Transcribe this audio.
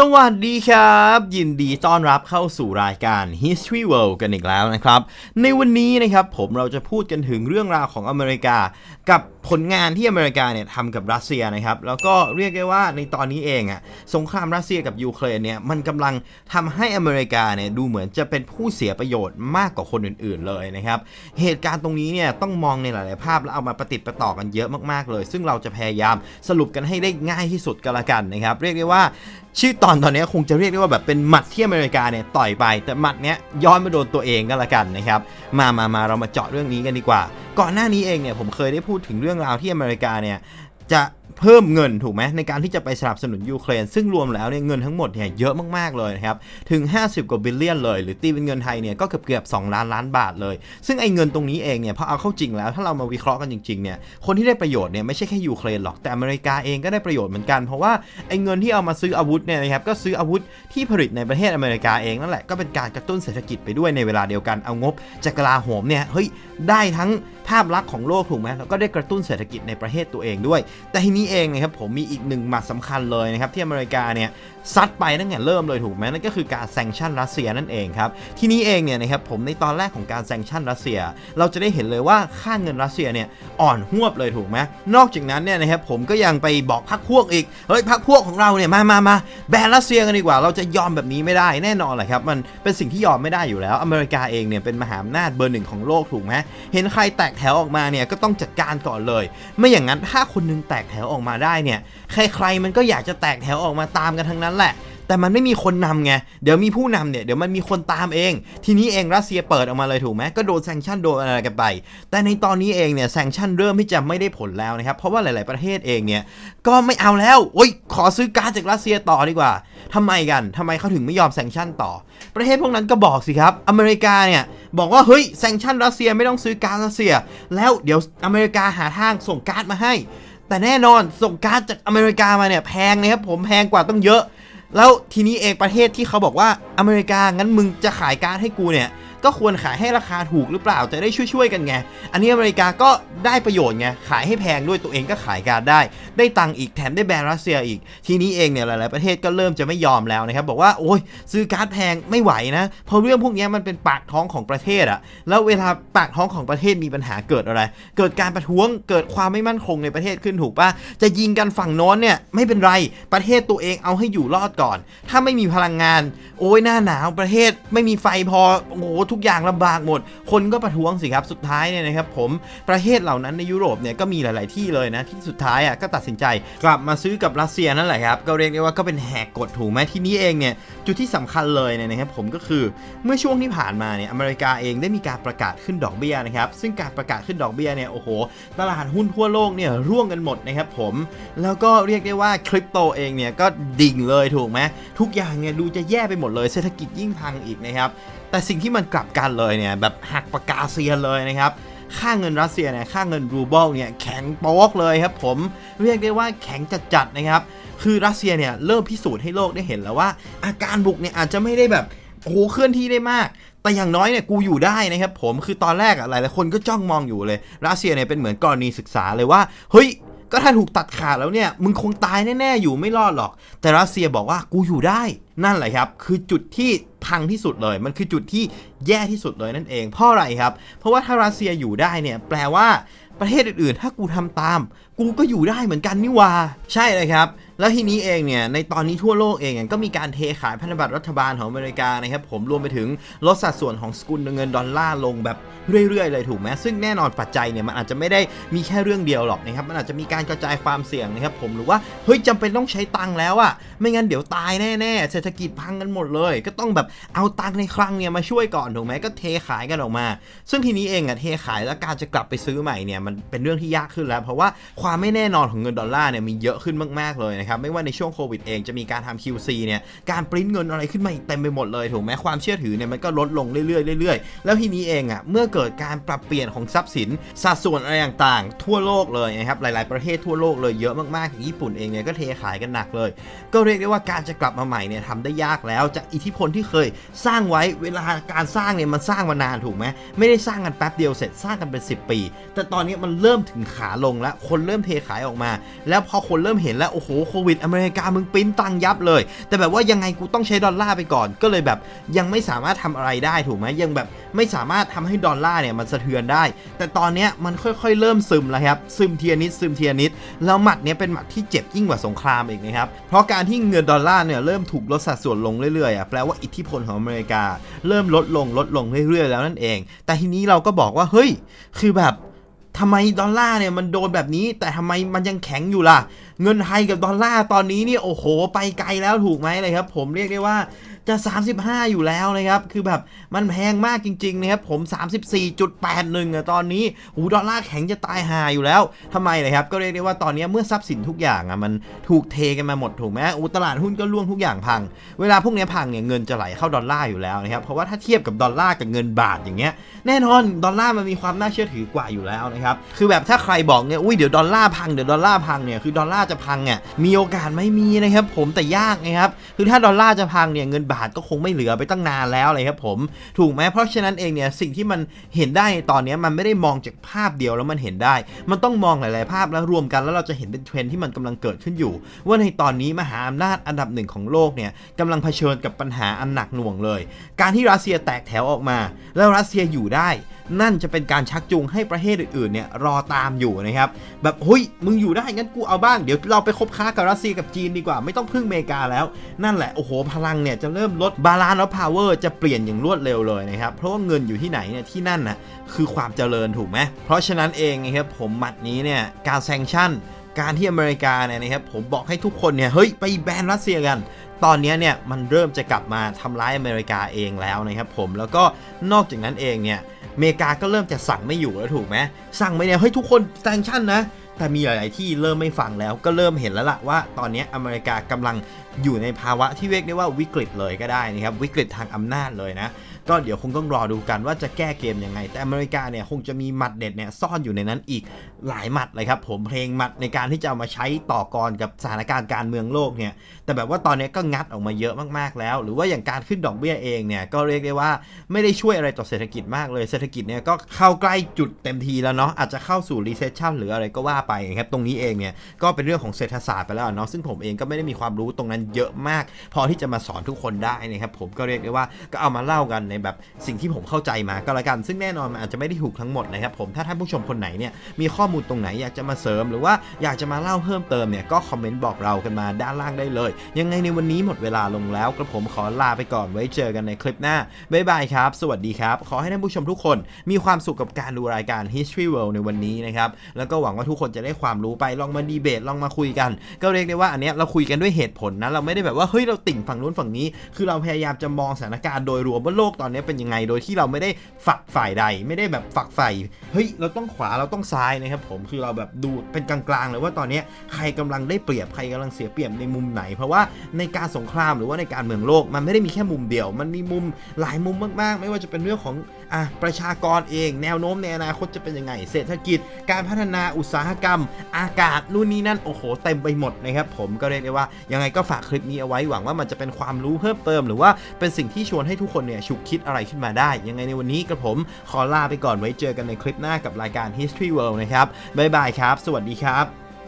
สวัสดีครับ ยินดีต้อนรับเข้าสู่รายการ History World กันอีกแล้วนะครับ ในวันนี้นะครับผมเราจะพูดกันถึงเรื่องราวของอเมริกา กับผลงานที่อเมริกาเนี่ยทำกับรัสเซียนะครับ แล้วก็เรียกได้ว่าในตอนนี้เองอะสงครามรัสเซียกับยูเครนเนี่ยมันกำลังทำให้อเมริกาเนี่ยดูเหมือนจะเป็นผู้เสียประโยชน์มากกว่าคนอื่น ๆเลยนะครับ เหตุการณ์ตรงนี้เนี่ยต้องมองในหลายๆภาพแล้วเอามาประติดประต่อกันเยอะมากๆเลย ซึ่งเราจะพยายามสรุปกันให้ได้ง่ายที่สุดก็แล้วกันนะครับ เรียกได้ว่าชื่อตอนตอนนี้คงจะเรียกได้ว่าแบบเป็นหมัดที่อเมริกาเนี่ยต่อยไป แต่หมัดเนี้ยย้อนมาโดนตัวเองก็แล้วกันนะครับ มามามาเรามาเจาะเรื่องนี้กันดีกว่า ก่อนหน้านี้เองเนี่ยผมเคยได้พูดถึงเรื่องราวที่อเมริกาเนี่ย จะเพิ่มเงินถูกไหมในการที่จะไปสนับสนุนยูเครน ซึ่งรวมแล้วเนี่ยเงินทั้งหมดเนี่ยเยอะมากๆเลยนะครับ ถึง 50 กว่าบิลเลียนเลย หรือตีเป็นเงินไทยเนี่ยก็เกือบเกือบ2ล้านล้านบาทเลย ซึ่งไอ้เงินตรงนี้เองเนี่ยพอเอาเข้าจริงแล้วถ้าเรามาวิเคราะห์กันจริงๆเนี่ยคนที่ได้ประโยชน์เนี่ยไม่ใช่แค่ยูเครนหรอกแต่อเมริกาเองก็ได้ประโยชน์เหมือนกัน เพราะว่าไอ้เงินที่เอามาซื้ออาวุธเนี่ยนะครับก็ซื้ออาวุธที่ผลิตในประเทศอเมริกาเองนั่นแหละก็เป็นการกระตุ้นเศรษฐกิจไปด้วยในเวลาเดียวกันเอางบจากกลาโหมเนี่ยเฮ้ยได้ทั้ง ภาพลักษณ์ของโลกถูกไหมแล้วก็ได้กระตุ้นเศรษฐกิจในประเทศตัวเองด้วย แต่ทีนี้เองนะครับผมมีอีกหนึ่งหมัดสำคัญเลยนะครับที่อเมริกาเนี่ย ซัดไปตั้งแต่เริ่มเลยถูกไหมนั่นก็คือการแซงชั่นรัสเซียนั่นเองครับทีนี้เองเนี่ยนะครับผมในตอนแรกของการแซงชั่นรัสเซีย เราจะได้เห็นเลยว่าค่าเงินรัสเซียเนี่ยอ่อนหวบเลยถูกไหมนอกจากนั้นเนี่ยนะครับผมก็ยังไปบอกพรรคพวกอีกเฮ้ยพรรคพวกของเราเนี่ยมามามาแบนรัสเซียกันดีกว่า เราจะยอมแบบนี้ไม่ได้แน่นอนแหละครับมันเป็นสิ่งที่ยอมไม่ได้อยู่แล้ว อเมริกาเองเนี่ยเป็นมหาอำนาจเบอร์หนึ่งของโลกถูกไหมเห็นใครแตกแถวออกมาเนี่ยก็ต้องจัดการก่อนเลย ไม่อย่างนั้นถ้าคนหนึงแตกแถวออกมาได้เนี่ยใครๆมันก็อยากจะแตกแถวออกมาตามกันทั้งนั้นแหละ แต่มันไม่มีคนนำไง เดี๋ยวมีผู้นำเนี่ย เดี๋ยวมันมีคนตามเอง ทีนี้เองรัสเซียเปิดออกมาเลยถูกไหมก็โดนแซงชั่นโดนอะไรกันไป แต่ในตอนนี้เองเนี่ยแซงชั่นเริ่มที่จะไม่ได้ผลแล้วนะครับ เพราะว่าหลาย ๆ ประเทศเองเนี่ย ก็ไม่เอาแล้ว โอ้ย ขอซื้อก๊าซจากรัสเซียต่อดีกว่าทำไมกันทำไมเขาถึงไม่ยอมแซงชั่นต่อ ประเทศพวกนั้นก็บอกสิครับ อเมริกาเนี่ยบอกว่าเฮ้ยแซงชั่นรัสเซียไม่ต้องซื้อก๊าซรัสเซีย แล้วเดี๋ยวอเมริกาหาทางส่งก๊าซมาให้แต่แน่นอนส่งก๊าซจากอเมริกามาเนี่ยแพงนะครับผมแพงกว่าต้องเยอะ แล้วทีนี้เองประเทศที่เขาบอกว่าอเมริกางั้นมึงจะขายการให้กูเนี่ยก็ควรขายให้ราคาถูกหรือเปล่าจะได้ช่วยๆกันไง อันนี้อเมริกาก็ได้ประโยชน์ไงขายให้แพงด้วยตัวเองก็ขายการได้ ได้ตังค์อีกแถมได้แบนรัสเซียอีก ทีนี้เองเนี่ยหลายๆประเทศก็เริ่มจะไม่ยอมแล้วนะครับ บอกว่าโอ้ยซื้อก๊าซแพงไม่ไหวนะเพราะเรื่องพวกนี้มันเป็นปากท้องของประเทศอะแล้วเวลาปากท้องของประเทศมีปัญหาเกิดอะไร เกิดการประท้วงเกิดความไม่มั่นคงในประเทศขึ้นถูกปะจะยิงกันฝั่งโน้นเนี่ยไม่เป็นไรประเทศตัวเองเอาให้อยู่รอดก่อน ถ้าไม่มีพลังงาน โอ้ยหน้าหนาวประเทศไม่มีไฟพอโอ้โหทุกอย่างลำบากหมด คนก็ประท้วงสิครับสุดท้ายเนี่ยนะครับผมประเทศเหล่านั้นในยุโรปเนี่ยก็มีหลาย ๆที่เลยนะที่สุดท้ายอะก็ตัดสินใจ กลับมาซื้อกับรัสเซียนั่นแหละครับก็เรียกได้ว่าก็เป็นแหกกฎถูกไหมที่นี้เองเนี่ยจุดที่สำคัญเลยเนี่ยนะครับผมก็คือเมื่อช่วงที่ผ่านมาเนี่ยอเมริกาเองได้มีการประกาศขึ้นดอกเบี้ยนะครับซึ่งการประกาศขึ้นดอกเบี้ยเนี่ยโอ้โหตลาดหุ้นทั่วโลกเนี่ยร่วงกันหมดนะครับผมแล้วก็เรียกได้ว่าคริปโตเองเนี่ยก็ดิ่งเลยถูกไหมทุกอย่างเนี่ยดูจะแย่ไปหมดเลยเศรษฐกิจยิ่งพังอีกนะครับแต่สิ่งที่มันกลับกันเลยเนี่ยแบบหักปากกาเซียนเลยนะครับ ค่าเงินรัสเซียเนี่ยค่าเงินรูเบิลเนี่ยแข็งโป๊กเลยครับผมเรียกได้ว่าแข็งจัดๆนะครับ คือรัสเซียเนี่ยเริ่มพิสูจน์ให้โลกได้เห็นแล้วว่า อาการบุกเนี่ยอาจจะไม่ได้แบบโอ้โหเคลื่อนที่ได้มาก แต่อย่างน้อยเนี่ยกูอยู่ได้นะครับผมคือตอนแรกอะหลายๆคนก็จ้องมองอยู่เลย รัสเซียเนี่ยเป็นเหมือนกรณีศึกษาเลยว่าเฮ้ยก็ถ้าถูกตัดขาดแล้วเนี่ย มึงคงตายแน่ ๆ อยู่ไม่รอดหรอก แต่รัสเซียบอกว่ากูอยู่ได้ นั่นแหละครับ คือจุดที่ พังที่สุดเลย มันคือจุดที่แย่ที่สุดเลยนั่นเอง เพราะอะไรครับ เพราะว่าถ้ารัสเซียอยู่ได้เนี่ยแปลว่าประเทศอื่นๆ ถ้ากูทำตาม กูก็อยู่ได้เหมือนกันนี่ว่า ใช่เลยครับแล้วทีนี้เองเนี่ยในตอนนี้ทั่วโลกเองก็มีการเทขายพันธบัตรรัฐบาลของอเมริกานะครับผมรวมไปถึงลดสัดส่วนของสกุลเงินดอลลาร์ลงแบบ เรื่อยๆเลยถูกไหมซึ่งแน่นอนปัจจัยเนี่ยมันอาจจะไม่ได้มีแค่เรื่องเดียวหรอกนะครับมันอาจจะมีการกระจายความเสี่ยงนะครับผมหรือว่าเฮ้ยจำเป็นต้องใช้ตังค์แล้วอะไม่งั้นเดี๋ยวตายแน่ๆเศรษฐกิจพังกันหมดเลย ก็ต้องแบบเอาตังค์ในคลังเนี่ยมาช่วยก่อนถูกไหมก็เทขายกันออกมา ซึ่งทีนี้เองอะเทขายแล้วการจะกลับไปซื้อใหม่เนี่ยมันเป็นเรื่องที่ยากขึ้นแล้ว เพราะว่าความไม่แน่นอนของเงินดอลลาร์เนี่ยมีเยอะขึ้นมากๆเลยนะครับไม่ว่าในช่วงโควิดเองจะมีการทำ QC เนี่ยการปริ้นเงินอะไรขึ้นมาเต็มไปหมดเลยถูกไหมความเชื่อถือเนี่ยมันก็ลดลงเรื่อยๆเรื่อยๆแล้วทีนี้เองอะเมื่อเกิดการปรับเปลี่ยนของทรัพย์สินสัดส่วนอะไรต่างๆ ทั่วโลกเลยนะครับหลาย ๆประเทศทั่วโลกเลยเยอะมากๆอย่างญี่ปุ่นเองเนี่ยก็เทขายกันหนักเลย ก็เรียกได้ว่าการจะกลับมาใหม่เนี่ยทำได้ยากแล้วจากอิทธิพลที่เคยสร้างไว้เวลาการสร้างเนี่ยมันสร้างมานานถูกไหมไม่ได้สร้างกันแป๊บเดียวเสร็จสร้างกันเป็น 10 ปี แต่ตอนนี้มันเริ่มถึงขาลงแล้ว คนเริ่มเทขายออกมา แล้วพอคนเริ่มเห็นแล้วโอ้โหโควิดอเมริกามึงปิ้นตังยับเลย แต่แบบว่ายังไงกูต้องใช้ดอลลาร์ไปก่อน ก็เลยแบบยังไม่สามารถทำอะไรได้ถูกไหมยังแบบไม่สามารถทำให้ดอลลาร์เนี่ยมันสะเทือนได้ แต่ตอนนี้มันค่อยๆ เริ่มซึมแล้วครับซึมเทียนิดซึมเทียนิดแล้วหมัดเนี้ยเป็นหมัดที่เจ็บยิ่งกว่าสงครามอีกนะครับเพราะการที่เงินดอลลาร์เนี่ยเริ่มถูกลดสัดส่วนลงเรื่อยๆอะแปลว่าอิทธิพลของอเมริกา เริ่มลดลงลดลงเรื่อยๆ แล้วนั่นเอง แต่ทีนี้เราก็บอกว่าเฮ้ยคือแบบทำไมดอลลาร์เนี่ยมันโดนแบบนี้ แต่ทำไมมันยังแข็งอยู่ล่ะ เงินไทยกับดอลลาร์ตอนนี้นี่โอ้โห ไปไกลแล้วถูกไหมเลยครับ ผมเรียกได้ว่า จะ 35 อยู่แล้วนะครับ คือแบบมันแพงมากจริงๆนะครับผม 34.81อะตอนนี้หูดอลลาร์แข็งจะตายหาอยู่แล้วทำไมเลยครับ ก็เรียกได้ว่าตอนนี้เมื่อทรัพย์สินทุกอย่างอะมันถูกเทกันมาหมดถูกไหมอูตลาดหุ้นก็ร่วงทุกอย่างพัง เวลาพวกนี้พังเนี่ยเงินจะไหลเข้าดอลลาร์อยู่แล้วนะครับ เพราะว่าถ้าเทียบกับดอลลาร์กับเงินบาทอย่างเงี้ยแน่นอนดอลลาร์มันมีความน่าเชื่อถือกว่าอยู่แล้วนะครับ คือแบบถ้าใครบอกเนี่ยอุ้ยเดี๋ยวดอลลาร์พังเดี๋ยวดอลลาร์พังเนี่ยคือดอลลาร์จะพังเนี่ยมีโอกาสไม่มีนะครับผมแต่ยากนะครับคือถ้าดอลลาร์จะพังเนี่ยเงินบาทก็คงไม่เหลือไปตั้งนานแล้วเลยครับผม ถูกไหมเพราะฉะนั้นเองเนี่ยสิ่งที่มันเห็นได้ตอนนี้มันไม่ได้มองจากภาพเดียวแล้วมันเห็นได้ มันต้องมองหลาย ๆ ภาพแล้วรวมกันแล้วเราจะเห็นเป็นเทรนที่มันกำลังเกิดขึ้นอยู่ ว่าในตอนนี้มหาอำนาจอันดับหนึ่งของโลกเนี่ยกำลังเผชิญกับปัญหาอันหนักหน่วงเลย การที่รัสเซียแตกแถวออกมา แล้วรัสเซียอยู่ได้ นั่นจะเป็นการชักจูงให้ประเทศอื่นๆเนี่ยรอตามอยู่นะครับ แบบเฮ้ยมึงอยู่ได้งั้นกูเอาบ้างเดี๋ยวเราไปคบค้ากับรัสเซียกับจีนดีกว่าไม่ต้องพึ่งอเมริกาแล้ว นั่นแหละโอ้โหพลังเนี่ยจะเริ่มลดบาลานซ์และพาวเวอร์จะเปลี่ยนอย่างรวดเร็วเลยนะครับเพราะว่าเงินอยู่ที่ไหนเนี่ยที่นั่นน่ะคือความเจริญถูกไหมเพราะฉะนั้นเองนะครับผมหมัดนี้เนี่ยการแซงชั่นการที่อเมริกาเนี่ยนะครับผมบอกให้ทุกคนเนี่ยเฮ้ยไปแบนรัสเซียกัน ตอนนี้เนี่ยมันเริ่มจะกลับมาทำร้ายอเมริกาเองแล้วนะครับผมแล้วก็นอกจากนั้นเองเนี่ย เมริกาก็เริ่มจะสั่งไม่อยู่แล้วถูกไหมสั่งไม่เนี่ยเฮ้ยทุกคนแซงชั่นนะ แต่มีหลาย ๆ ที่เริ่มไม่ฟังแล้วก็เริ่มเห็นแล้วล่ะว่าตอนนี้อเมริกากำลังอยู่ในภาวะที่เรียกได้ว่าวิกฤตเลยก็ได้นะครับวิกฤตทางอำนาจเลยนะ ก็เดี๋ยวคงต้องรอดูกันว่าจะแก้เกมยังไง แต่อเมริกาเนี่ยคงจะมีหมัดเด็ดเนี่ยซ่อนอยู่ในนั้นอีกหลายหมัดเลยครับผมเพลงหมัดในการที่จะเอามาใช้ต่อกรกับสถานการณ์การเมืองโลกเนี่ยแต่แบบว่าตอนนี้ก็งัดออกมาเยอะมากๆแล้ว หรือว่าอย่างการขึ้นดอกเบี้ยเองเนี่ยก็เรียกได้ว่าไม่ได้ช่วยอะไรต่อเศรษฐกิจมากเลยเศรษฐกิจเนี่ยก็เข้าใกล้จุดเต็มทีแล้วเนาะอาจจะเข้าสู่ recession หรืออะไรก็ว่าไปครับตรงนี้เองเนี่ยก็เป็นเรื่องของเศรษฐศาสตร์ไปแล้วเนาะซึ่งผมเองก็ไม่ได้มีความรู้ตรงนั้นเยอะมาก พอที่จะมาสอนทุกคนได้นะครับผมก็เรียกได้ว่าก็เอามาเล่ากันในแบบสิ่งที่ผมเข้าใจมาก็แล้วกัน ซึ่งแน่นอนมันอาจจะไม่ได้ถูกทั้งหมดนะครับผมถ้าท่านผู้ชมคนไหนเนี่ยมีข้อมูลตรงไหนอยากจะมาเสริม หรือว่าอยากจะมาเล่าเพิ่มเติมเนี่ยก็คอมเมนต์บอกเรากันมาด้านล่างได้เลย ยังไงในวันนี้หมดเวลาลงแล้วกระผมขอลาไปก่อนไว้เจอกันในคลิปหน้าบ๊ายบายครับ สวัสดีครับ ขอให้ท่านผู้ชมทุกคนมีความสุขกับการดูรายการ History World ในวันนี้นะครับแล้วก็หวังว่าทุกคนจะได้ความรู้ไปลองมาดีเบตลองมาคุยกัน ก็เรียกได้ว่าอันเนี้ยเราคุยกันด้วยเหตุผลนะเราไม่ได้แบบว่าเฮ้ยเราติ่งฝั่งนู้นฝั่งนี้ คือเราพยายามจะมองสถานการณ์โดยรวมว่าโลกตอนอนนี้เป็นยังไงโดยที่เราไม่ได้ฝักฝ่ายใด ไม่ได้แบบฝักฝ่ายเฮ้ยเราต้องขวาเราต้องซ้ายนะครับผมคือเราแบบดูเป็นกลางๆเลยว่าตอนนี้ใครกำลังได้เปรียบใครกำลังเสียเปรียบในมุมไหน เพราะว่าในการสงครามหรือว่าในการเมืองโลกมันไม่ได้มีแค่มุมเดียว มันมีมุมหลายมุมมากๆ ไม่ว่าจะเป็นเรื่องของอะประชากรเอง แนวโน้มในอนาคตจะเป็นยังไง เศรษฐกิจ การพัฒนาอุตสาหกรรม อากาศนู่นนี่นั่นโอ้โหเต็มไปหมดนะครับผมก็เรียกได้ว่ายังไงก็ฝากคลิปนี้เอาไว้หวังว่ามันจะเป็นความรู้เพิ่มเติม หรือว่าเป็นสิ่งที่ชวนให้ทุกคนเนี่ยฉุกคิดอะไรขึ้นมาได้ ยังไงในวันนี้กับผมขอลาไปก่อนไว้เจอกันในคลิปหน้ากับรายการ History World นะครับบ๊ายบายครับ สวัสดีครับ